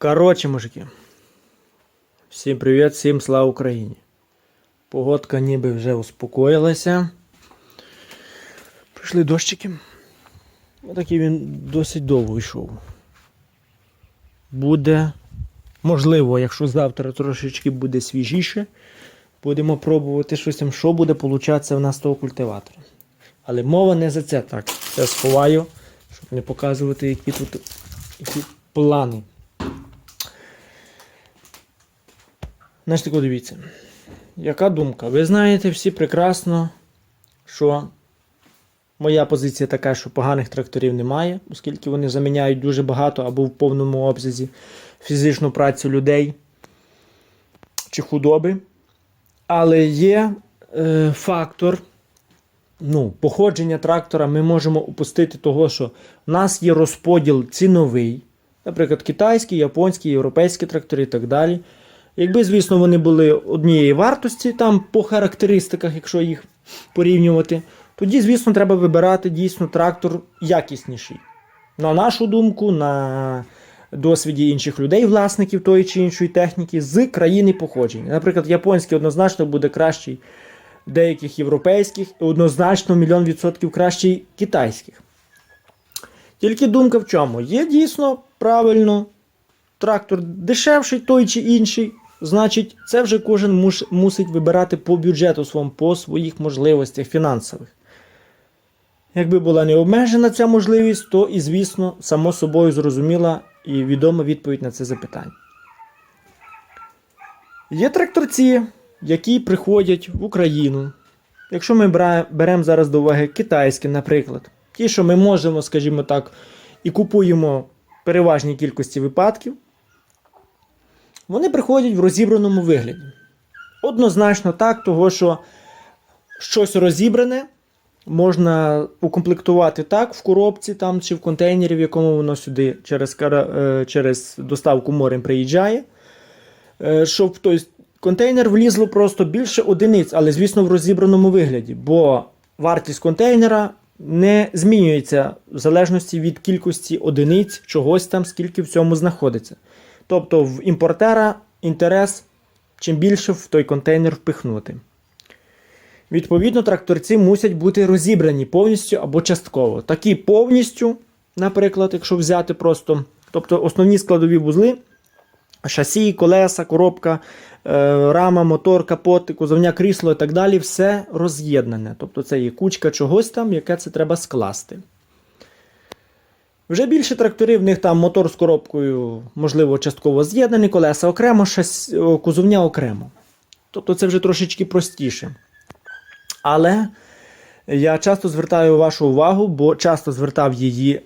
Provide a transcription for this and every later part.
Коротше, мужики. Всім привіт, всім слава Україні. Погодка ніби вже успокоїлася. Прийшли дощики. Отакий він досить довго йшов. Буде, можливо, якщо завтра трошечки буде свіжіше, будемо пробувати щось там, що буде получатися в нас того культиватора. Але мова не за це так. Це сховаю, щоб не показувати, які тут які плани. Значить, тако дивіться. Яка думка? Ви знаєте всі прекрасно, що моя позиція така, що поганих тракторів немає, оскільки вони заміняють дуже багато або в повному обсязі фізичну працю людей чи худоби. Але є е, фактор ну, походження трактора, ми можемо упустити того, що в нас є розподіл ціновий, наприклад, китайські, японські, європейські трактори і так далі. Якби, звісно, вони були однієї вартості, там по характеристиках, якщо їх порівнювати, тоді, звісно, треба вибирати дійсно трактор якісніший. На нашу думку, на досвіді інших людей, власників тої чи іншої техніки, з країни походження. Наприклад, японський однозначно буде кращий деяких європейських, і однозначно мільйон відсотків кращий китайських. Тільки думка в чому? Є дійсно правильно трактор дешевший, той чи інший. Значить, це вже кожен муш, мусить вибирати по бюджету своєму, по своїх можливостях фінансових. Якби була не обмежена ця можливість, то і, звісно, само собою зрозуміла і відома відповідь на це запитання. Є тракторці, які приходять в Україну. Якщо ми беремо зараз до уваги китайські, наприклад, ті, що ми можемо, скажімо так, і купуємо в переважній кількості випадків, вони приходять в розібраному вигляді. Однозначно так, того що щось розібране можна укомплектувати так в коробці там, чи в контейнері, в якому воно сюди через, е, через доставку морем приїжджає. Е, Щоб той контейнер влізло просто більше одиниць, але, звісно, в розібраному вигляді, бо вартість контейнера не змінюється в залежності від кількості одиниць чогось там, скільки в цьому знаходиться. Тобто в імпортера інтерес чим більше в той контейнер впихнути. Відповідно, тракторці мусять бути розібрані повністю або частково. Такі повністю, наприклад, якщо взяти просто, тобто основні складові вузли, шасі, колеса, коробка, е, рама, мотор, капот, кузовня, крісло і так далі, все роз'єднане. Тобто це є кучка чогось там, яке це треба скласти. Вже більше тракторів, в них там мотор з коробкою, можливо, частково з'єднаний, колеса окремо, шас... о, кузовня окремо. Тобто це вже трошечки простіше. Але я часто звертаю вашу увагу, бо часто звертав її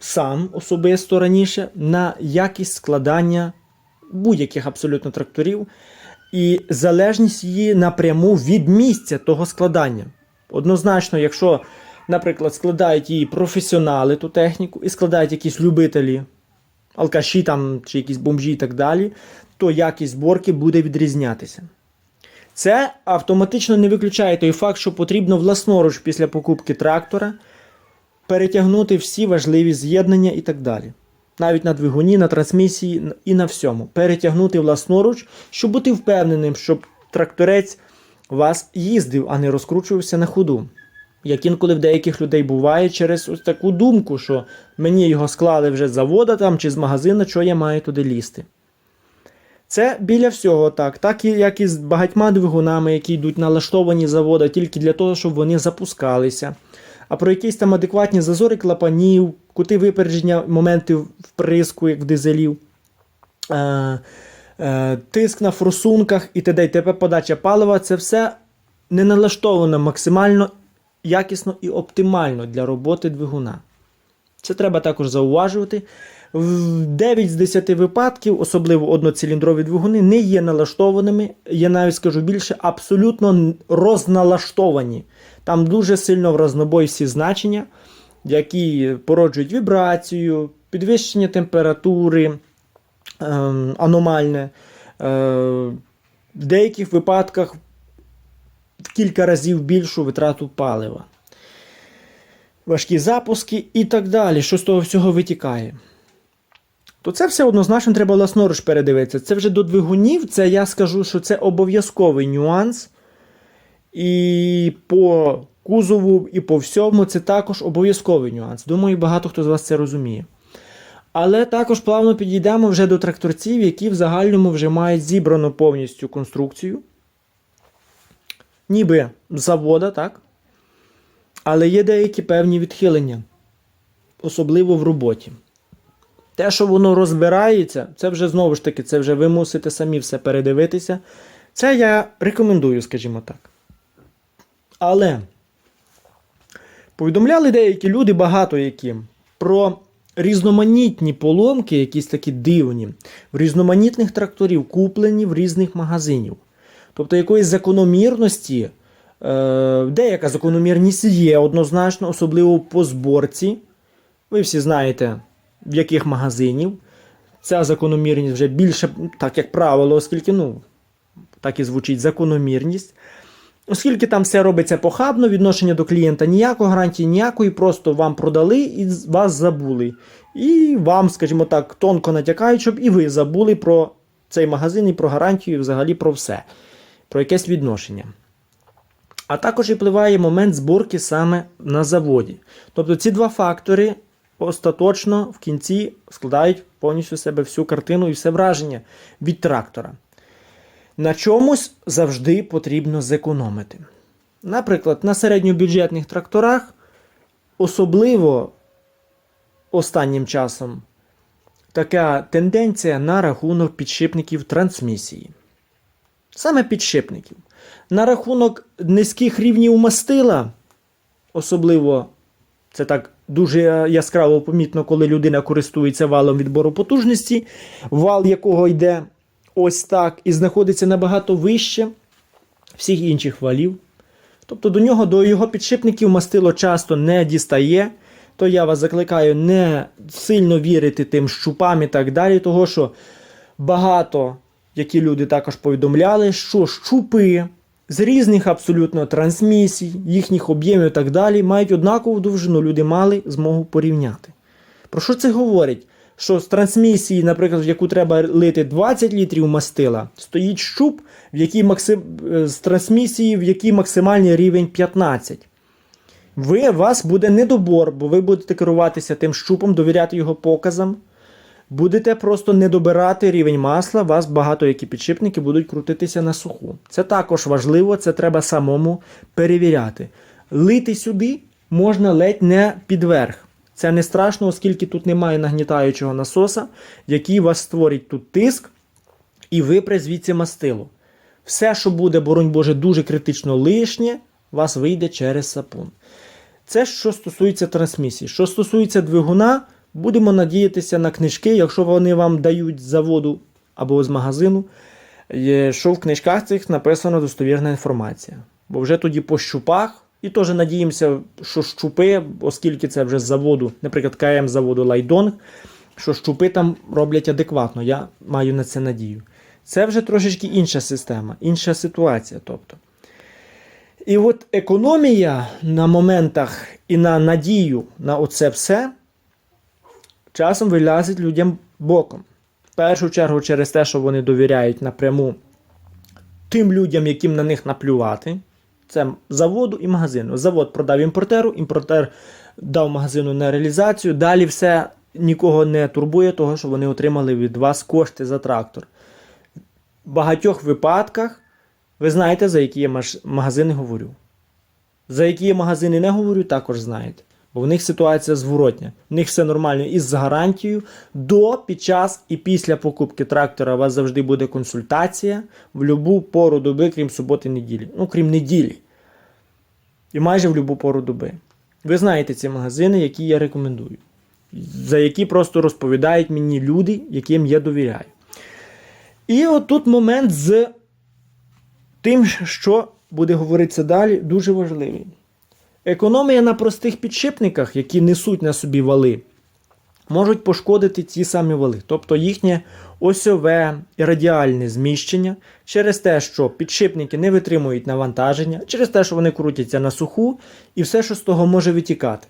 сам особисто раніше на якість складання будь-яких абсолютно тракторів і залежність її напряму від місця того складання. Однозначно, якщо, наприклад, складають її професіонали ту техніку і складають якісь любителі, алкаші там чи якісь бомжі і так далі, то якість зборки буде відрізнятися. Це автоматично не виключає той факт, що потрібно власноруч після покупки трактора перетягнути всі важливі з'єднання і так далі. Навіть на двигуні, на трансмісії і на всьому. Перетягнути власноруч, щоб бути впевненим, щоб тракторець вас їздив, а не розкручувався на ходу. Як інколи в деяких людей буває через ось таку думку, що мені його склали вже з завода там чи з магазину, що я маю туди лізти. Це біля всього так, так як і з багатьма двигунами, які йдуть налаштовані завода тільки для того, щоб вони запускалися. А про якісь там адекватні зазори клапанів, кути випередження, моменти вприску, як в дизелів, е, е, тиск на форсунках і т.д. і т.п. подача палива це все не налаштовано максимально якісно і оптимально для роботи двигуна. Це треба також зауважувати. В 9 з 10 випадків, особливо одноциліндрові двигуни, не є налаштованими, я навіть скажу більше, абсолютно розналаштовані. Там дуже сильно в разнобой всі значення, які породжують вібрацію, підвищення температури ем, аномальне. Е, в деяких випадках кілька разів більшу витрату палива. Важкі запуски і так далі, що з того всього витікає. то це все однозначно треба власноруч передивитися. Це вже до двигунів, це я скажу, що це обов'язковий нюанс. І по кузову, і по всьому це також обов'язковий нюанс. Думаю, багато хто з вас це розуміє. Але також плавно підійдемо вже до тракторців, які в загальному вже мають зібрану повністю конструкцію. Ніби завода, так? Але є деякі певні відхилення, особливо в роботі. Те, що воно розбирається, це вже знову ж таки, це вже ви мусите самі все передивитися. Це я рекомендую, скажімо так. Але повідомляли деякі люди, багато які, про різноманітні поломки, якісь такі дивні, в різноманітних тракторів, куплені в різних магазинів. Тобто якоїсь закономірності, е, деяка закономірність є однозначно, особливо по зборці. Ви всі знаєте, в яких магазинів. Ця закономірність вже більше, так як правило, оскільки, ну, так і звучить закономірність. Оскільки там все робиться похабно, відношення до клієнта ніякого, гарантії ніякої, просто вам продали і вас забули. І вам, скажімо так, тонко натякають, щоб і ви забули про цей магазин і про гарантію, і взагалі про все, про якесь відношення. А також і впливає момент зборки саме на заводі. Тобто ці два фактори остаточно в кінці складають повністю себе всю картину і все враження від трактора. На чомусь завжди потрібно зекономити. Наприклад, на середньобюджетних тракторах, особливо останнім часом, така тенденція на рахунок підшипників трансмісії. Саме підшипників. На рахунок низьких рівнів мастила, особливо це так дуже яскраво помітно, коли людина користується валом відбору потужності, вал якого йде ось так і знаходиться набагато вище всіх інших валів. Тобто до нього, до його підшипників мастило часто не дістає. То я вас закликаю не сильно вірити тим щупам і так далі, того що багато, які люди також повідомляли, що щупи з різних абсолютно трансмісій, їхніх об'ємів і так далі, мають однакову довжину. Люди мали змогу порівняти. Про що це говорить? Що з трансмісії, наприклад, в яку треба лити 20 літрів мастила, стоїть щуп, в якій максим... е, з трансмісії, в якій максимальний рівень 15. Ви, у вас буде недобор, бо ви будете керуватися тим щупом, довіряти його показам. Будете просто не добирати рівень масла, вас багато які підшипники будуть крутитися на суху. Це також важливо, це треба самому перевіряти. Лити сюди можна ледь не підверх. Це не страшно, оскільки тут немає нагнітаючого насоса, який вас створить тут тиск і випре звідси мастило. Все, що буде, боронь Боже, дуже критично лишнє, вас вийде через сапун. Це що стосується трансмісії. Що стосується двигуна, будемо надіятися на книжки, якщо вони вам дають з заводу або з магазину, що в книжках цих написана достовірна інформація. Бо вже тоді по щупах, і теж надіємося, що щупи, оскільки це вже з заводу, наприклад, КМ заводу Лайдонг, що щупи там роблять адекватно. Я маю на це надію. Це вже трошечки інша система, інша ситуація. тобто. І от економія на моментах і на надію на оце все часом вилазить людям боком. В першу чергу через те, що вони довіряють напряму тим людям, яким на них наплювати. Це заводу і магазину. Завод продав імпортеру, імпортер дав магазину на реалізацію. Далі все нікого не турбує, того, що вони отримали від вас кошти за трактор. В багатьох випадках ви знаєте, за які я магазини говорю. За які магазини не говорю, також знаєте. Бо в них ситуація зворотня. В них все нормально із гарантією. До, під час і після покупки трактора у вас завжди буде консультація в будь-яку пору доби, крім суботи неділі. Ну, крім неділі. І майже в будь-яку пору доби. Ви знаєте ці магазини, які я рекомендую. За які просто розповідають мені люди, яким я довіряю. І от тут момент з тим, що буде говоритися далі, дуже важливий. Економія на простих підшипниках, які несуть на собі вали, можуть пошкодити ті самі вали, тобто їхнє осьове і радіальне зміщення через те, що підшипники не витримують навантаження, через те, що вони крутяться на суху, і все, що з того може витікати.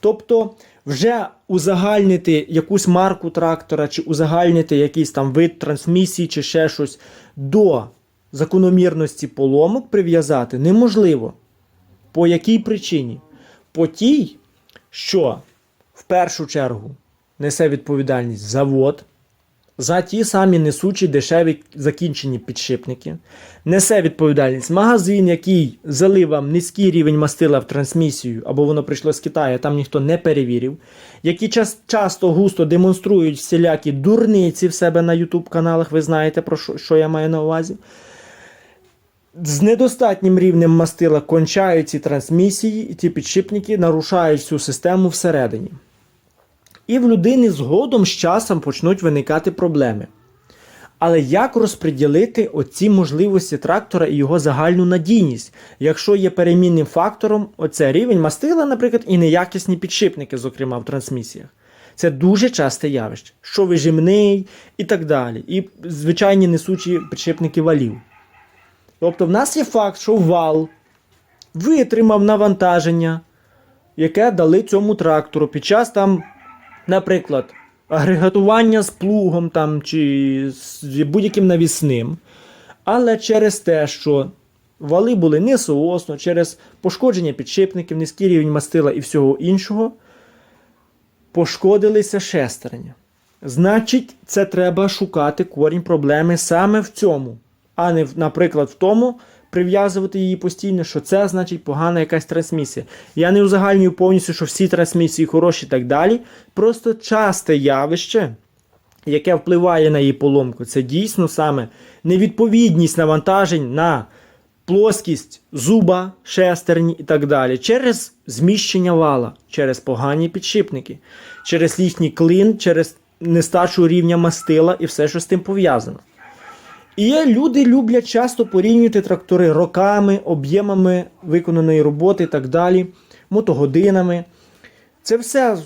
Тобто, вже узагальнити якусь марку трактора, чи узагальнити якийсь там вид трансмісії, чи ще щось до закономірності поломок прив'язати неможливо. По якій причині? По тій, що в першу чергу несе відповідальність завод за ті самі несучі дешеві закінчені підшипники, несе відповідальність магазин, який залив вам низький рівень мастила в трансмісію, або воно прийшло з Китаю, там ніхто не перевірив, які час, часто густо демонструють всілякі дурниці в себе на YouTube каналах, ви знаєте, про що, що я маю на увазі. З недостатнім рівнем мастила кончають ці трансмісії, і ці підшипники нарушають всю систему всередині. І в людини згодом з часом почнуть виникати проблеми. Але як розподілити оці можливості трактора і його загальну надійність, якщо є перемінним фактором оце рівень мастила, наприклад, і неякісні підшипники, зокрема в трансмісіях. Це дуже часте явище, що вижимний і так далі. І звичайні несучі підшипники валів. Тобто, в нас є факт, що вал витримав навантаження, яке дали цьому трактору під час там, наприклад, агрегатування з плугом там, чи з будь-яким навісним. Але через те, що вали були несоосно, через пошкодження підшипників, низький рівень мастила і всього іншого, пошкодилися шестерня. Значить, це треба шукати корінь проблеми саме в цьому, а не, наприклад, в тому, прив'язувати її постійно, що це значить погана якась трансмісія. Я не узагальнюю повністю, що всі трансмісії хороші і так далі. Просто часте явище, яке впливає на її поломку, це дійсно саме невідповідність навантажень на плоскість зуба, шестерні і так далі, через зміщення вала, через погані підшипники, через їхній клин, через нестачу рівня мастила і все, що з тим пов'язано. І люди люблять часто порівнювати трактори роками, об'ємами виконаної роботи і так далі, мотогодинами. Це все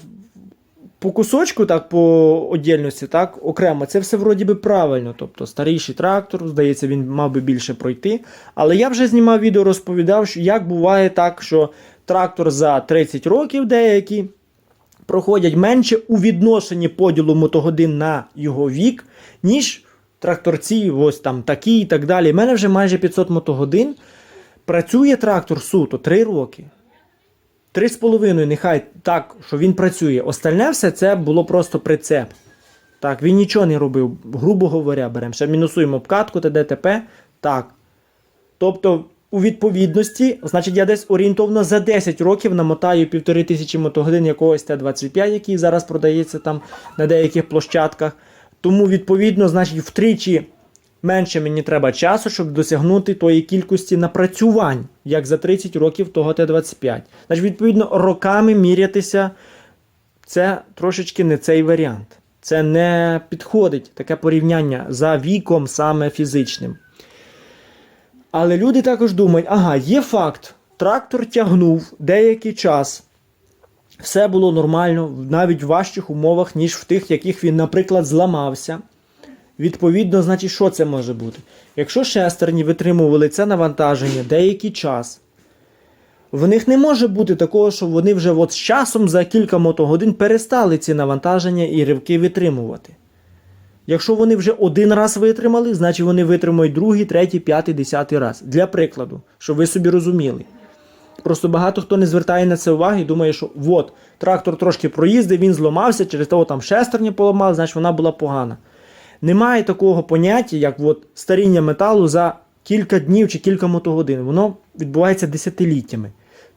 по кусочку, так, по отдільності, так, окремо, це все вроді би правильно. Тобто старіший трактор, здається, він мав би більше пройти. Але я вже знімав відео, розповідав, що як буває так, що трактор за 30 років деякі проходять менше у відношенні поділу мотогодин на його вік, ніж тракторці, ось там такі і так далі. У мене вже майже 500 мотогодин. Працює трактор суто 3 роки. Три з половиною, нехай так, що він працює. Остальне все це було просто прицеп. Так, він нічого не робив, грубо говоря, беремо. Ще мінусуємо обкатку та ДТП. Так. Тобто, у відповідності, значить, я десь орієнтовно за 10 років намотаю півтори тисячі мотогодин якогось Т-25, який зараз продається там на деяких площадках. Тому, відповідно, значить, втричі менше мені треба часу, щоб досягнути тої кількості напрацювань, як за 30 років того Т-25. Значить, відповідно, роками мірятися це трошечки не цей варіант. Це не підходить таке порівняння за віком саме фізичним. Але люди також думають, ага, є факт, трактор тягнув деякий час. Все було нормально, навіть в важчих умовах, ніж в тих, яких він, наприклад, зламався. Відповідно, значить, що це може бути? Якщо шестерні витримували це навантаження деякий час, в них не може бути такого, що вони вже от з часом за кілька мотогодин перестали ці навантаження і ривки витримувати. Якщо вони вже один раз витримали, значить вони витримають другий, третій, п'ятий, десятий раз. Для прикладу, щоб ви собі розуміли. Просто багато хто не звертає на це уваги і думає, що от, трактор трошки проїздив, він зламався, через того там шестерня поламав, значить вона була погана. Немає такого поняття, як от старіння металу за кілька днів чи кілька мотогодин. Воно відбувається десятиліттями.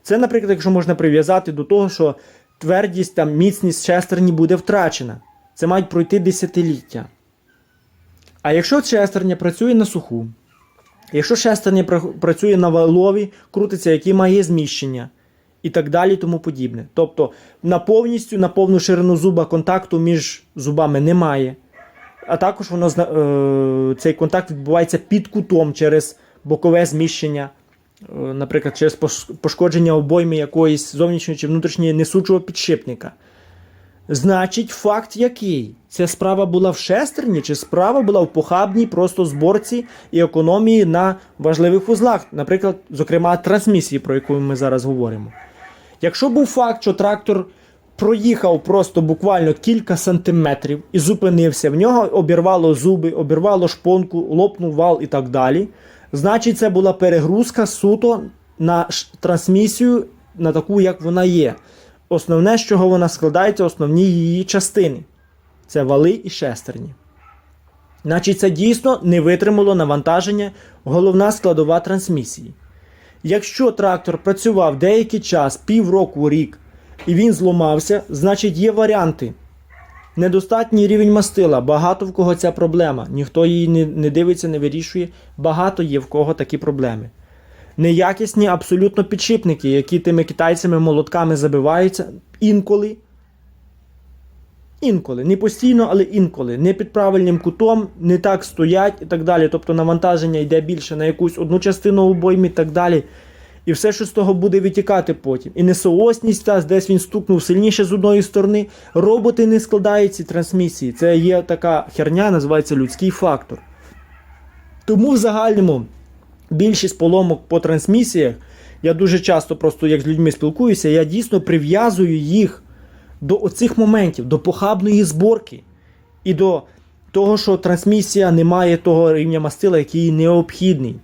Це, наприклад, якщо можна прив'язати до того, що твердість, там, міцність шестерні буде втрачена. Це мають пройти десятиліття. А якщо шестерня працює на суху, якщо шестерня працює на валові, крутиться, який має зміщення, і так далі, тому подібне. Тобто на повністю, на повну ширину зуба контакту між зубами немає. А також воно е, цей контакт відбувається під кутом через бокове зміщення, е, наприклад, через пошкодження обойми якоїсь зовнішньої чи внутрішньої несучого підшипника. Значить, факт який? Ця справа була в шестерні, чи справа була в похабній просто зборці і економії на важливих вузлах, наприклад, зокрема, трансмісії, про яку ми зараз говоримо. Якщо був факт, що трактор проїхав просто буквально кілька сантиметрів і зупинився, в нього обірвало зуби, обірвало шпонку, лопнув вал і так далі. Значить, це була перегрузка суто на трансмісію, на таку, як вона є. Основне, з чого вона складається, основні її частини це вали і шестерні. Значить, це дійсно не витримало навантаження головна складова трансмісії. Якщо трактор працював деякий час, півроку, рік, і він зламався, значить є варіанти. Недостатній рівень мастила, багато в кого ця проблема. Ніхто її не, дивиться, не вирішує. Багато є в кого такі проблеми. Неякісні абсолютно підшипники, які тими китайцями молотками забиваються інколи. Інколи, не постійно, але інколи, не під правильним кутом, не так стоять і так далі. Тобто навантаження йде більше на якусь одну частину обойми і так далі. І все, що з того буде витікати потім. І несоосність, та, десь він стукнув сильніше з одної сторони. Роботи не складають ці трансмісії. Це є така херня, називається людський фактор. Тому в загальному більшість поломок по трансмісіях, я дуже часто просто як з людьми спілкуюся, я дійсно прив'язую їх до оцих моментів, до похабної зборки і до того, що трансмісія не має того рівня мастила, який необхідний.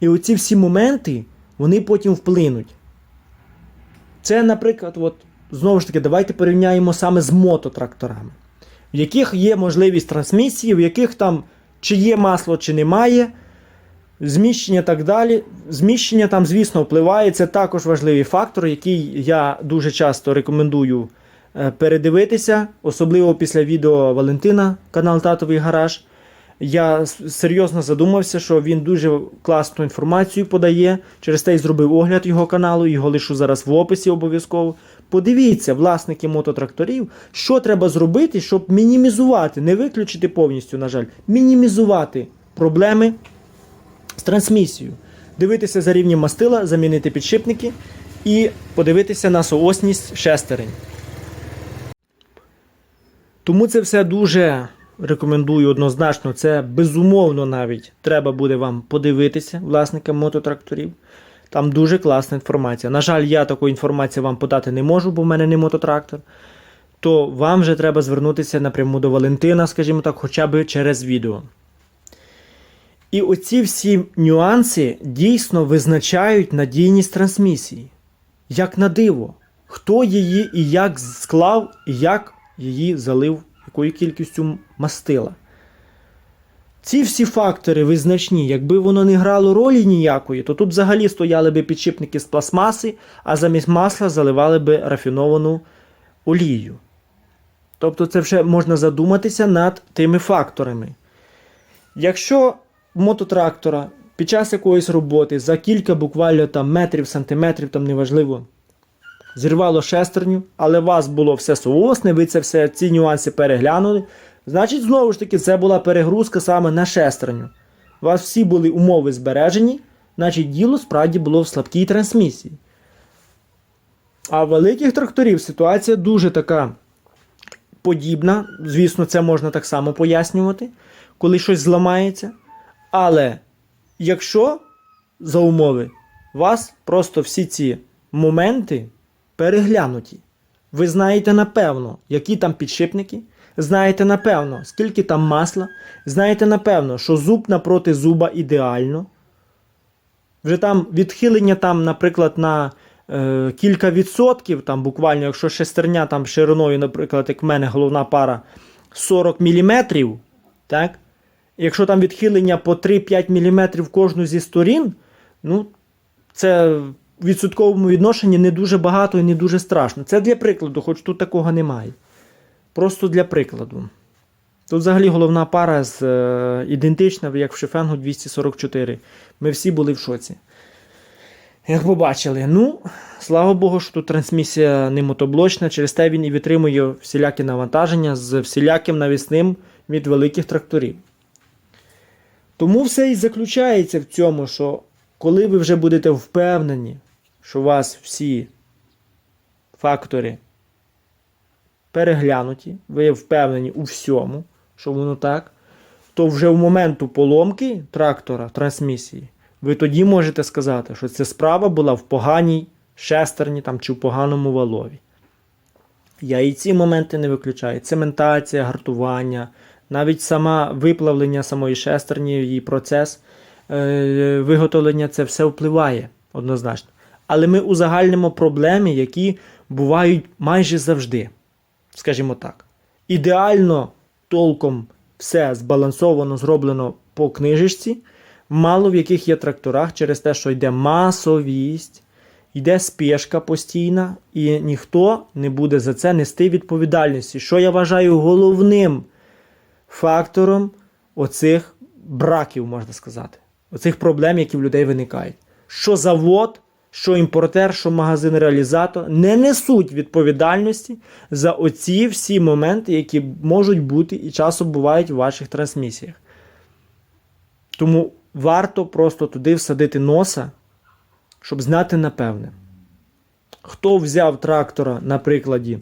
І оці всі моменти, вони потім вплинуть. Це, наприклад, от, знову ж таки, давайте порівняємо саме з мототракторами, в яких є можливість трансмісії, в яких там чи є масло, чи немає, зміщення так далі. Зміщення там, звісно, впливає. Це також важливий фактор, який я дуже часто рекомендую е, передивитися, особливо після відео Валентина, канал Татовий Гараж. Я серйозно задумався, що він дуже класну інформацію подає. Через те й зробив огляд його каналу, його лишу зараз в описі обов'язково. Подивіться, власники мототракторів, що треба зробити, щоб мінімізувати, не виключити повністю, на жаль, мінімізувати проблеми з трансмісією. Дивитися за рівнем мастила, замінити підшипники і подивитися на соосність шестерень. Тому це все дуже рекомендую однозначно. Це безумовно навіть треба буде вам подивитися, власникам мототракторів. Там дуже класна інформація. На жаль, я таку інформацію вам подати не можу, бо в мене не мототрактор. То вам вже треба звернутися напряму до Валентина, скажімо так, хоча б через відео. І оці всі нюанси дійсно визначають надійність трансмісії. Як на диво, хто її і як склав, і як її залив, якою кількістю мастила. Ці всі фактори визначні, якби воно не грало ролі ніякої, то тут взагалі стояли би підшипники з пластмаси, а замість масла заливали би рафіновану олію. Тобто це вже можна задуматися над тими факторами. Якщо мототрактора під час якоїсь роботи за кілька буквально там метрів, сантиметрів, там неважливо, зірвало шестерню, але вас було все соосне, ви це все, ці нюанси переглянули, значить, знову ж таки, це була перегрузка саме на шестерню. У вас всі були умови збережені, значить діло справді було в слабкій трансмісії. А в великих тракторів ситуація дуже така подібна. Звісно, це можна так само пояснювати, коли щось зламається. Але якщо за умови вас просто всі ці моменти переглянуті, ви знаєте напевно, які там підшипники, знаєте напевно, скільки там масла, знаєте напевно, що зуб напроти зуба ідеально. Вже там відхилення, там, наприклад, на е, кілька відсотків, там буквально, якщо шестерня там шириною, наприклад, як в мене головна пара 40 мм, так? Якщо там відхилення по 3-5 мм кожну зі сторін, ну, це в відсотковому відношенні не дуже багато і не дуже страшно. Це для прикладу, хоч тут такого немає. Просто для прикладу. Тут взагалі головна пара з, е, ідентична, як в Шефенгу 244. Ми всі були в шоці. Як побачили, ну, слава Богу, що тут трансмісія не мотоблочна, через те він і витримує всілякі навантаження з всіляким навісним від великих тракторів. Тому все і заключається в цьому, що коли ви вже будете впевнені, що у вас всі фактори переглянуті, ви впевнені у всьому, що воно так, то вже в моменту поломки трактора, трансмісії, ви тоді можете сказати, що ця справа була в поганій шестерні там, чи в поганому валові. Я і ці моменти не виключаю. Цементація, гартування, навіть сама виплавлення самої шестерні, її процес е, виготовлення це все впливає однозначно. Але ми узагальнимо проблеми, які бувають майже завжди. Скажімо так. Ідеально толком все збалансовано, зроблено по книжечці. Мало в яких є тракторах через те, що йде масовість, йде спешка постійна, і ніхто не буде за це нести відповідальності. Що я вважаю головним фактором оцих браків, можна сказати, оцих проблем, які в людей виникають. Що завод, що імпортер, що магазин-реалізатор не несуть відповідальності за оці всі моменти, які можуть бути і часом бувають в ваших трансмісіях. Тому варто просто туди всадити носа, щоб знати напевне. Хто взяв трактора на прикладі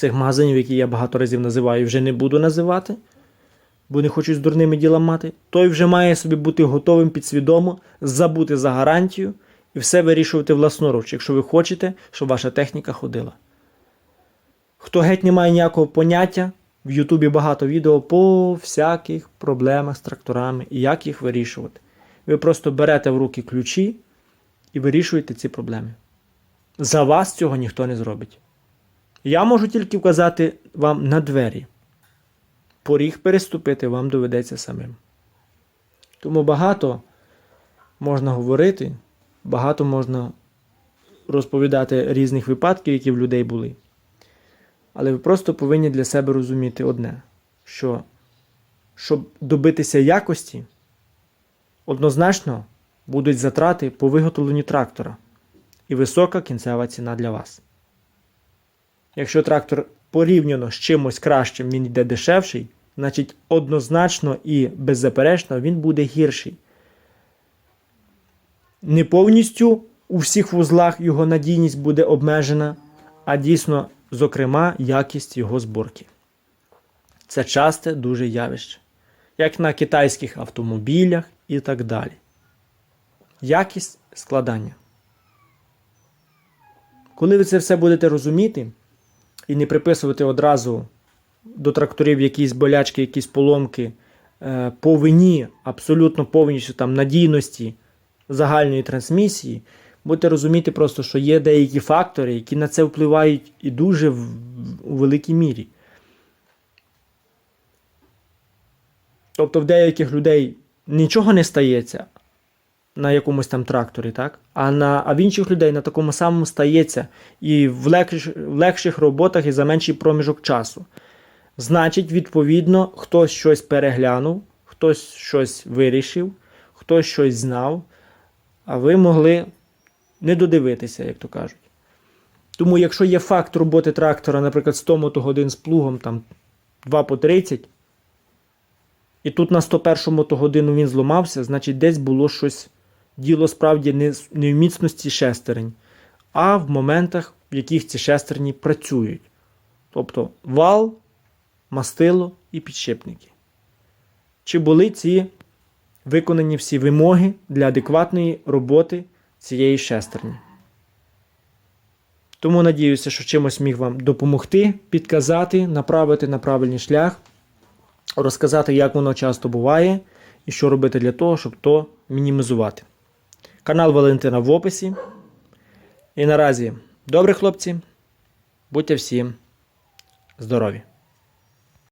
цих магазинів, які я багато разів називаю, вже не буду називати, бо не хочу з дурними ділами мати, той вже має собі бути готовим підсвідомо забути за гарантію і все вирішувати власноруч, якщо ви хочете, щоб ваша техніка ходила. Хто геть не має ніякого поняття, в Ютубі багато відео по всяких проблемах з тракторами і як їх вирішувати. Ви просто берете в руки ключі і вирішуєте ці проблеми. За вас цього ніхто не зробить. Я можу тільки вказати вам на двері. Поріг переступити вам доведеться самим. Тому багато можна говорити, багато можна розповідати різних випадків, які в людей були. Але ви просто повинні для себе розуміти одне, що щоб добитися якості, однозначно будуть затрати по виготовленню трактора і висока кінцева ціна для вас. Якщо трактор порівняно з чимось кращим він йде дешевший, значить однозначно і беззаперечно він буде гірший. Не повністю у всіх вузлах його надійність буде обмежена, а дійсно, зокрема, якість його зборки. Це часте дуже явище, як на китайських автомобілях і так далі. Якість складання. Коли ви це все будете розуміти і не приписувати одразу до тракторів якісь болячки, якісь поломки е, по вині, абсолютно повністю там надійності загальної трансмісії, будете розуміти просто, що є деякі фактори, які на це впливають і дуже в, у великій мірі. Тобто в деяких людей нічого не стається на якомусь там тракторі, так? А, на, а в інших людей на такому самому стається і в, легш, в легших роботах і за менший проміжок часу. Значить, відповідно, хтось щось переглянув, хтось щось вирішив, хтось щось знав, а ви могли не додивитися, як то кажуть. Тому, якщо є факт роботи трактора, наприклад, 100 мотогодин з плугом, там 2 по 30, і тут на 101 мотогодину він зламався, значить десь було щось діло справді не, не в міцності шестерень, а в моментах, в яких ці шестерні працюють. Тобто вал, мастило і підшипники. Чи були ці виконані всі вимоги для адекватної роботи цієї шестерні? Тому надіюся, що чимось міг вам допомогти, підказати, направити на правильний шлях, розказати, як воно часто буває, і що робити для того, щоб то мінімізувати. Канал Валентина в описі. І наразі, добрі хлопці, будьте всі здорові!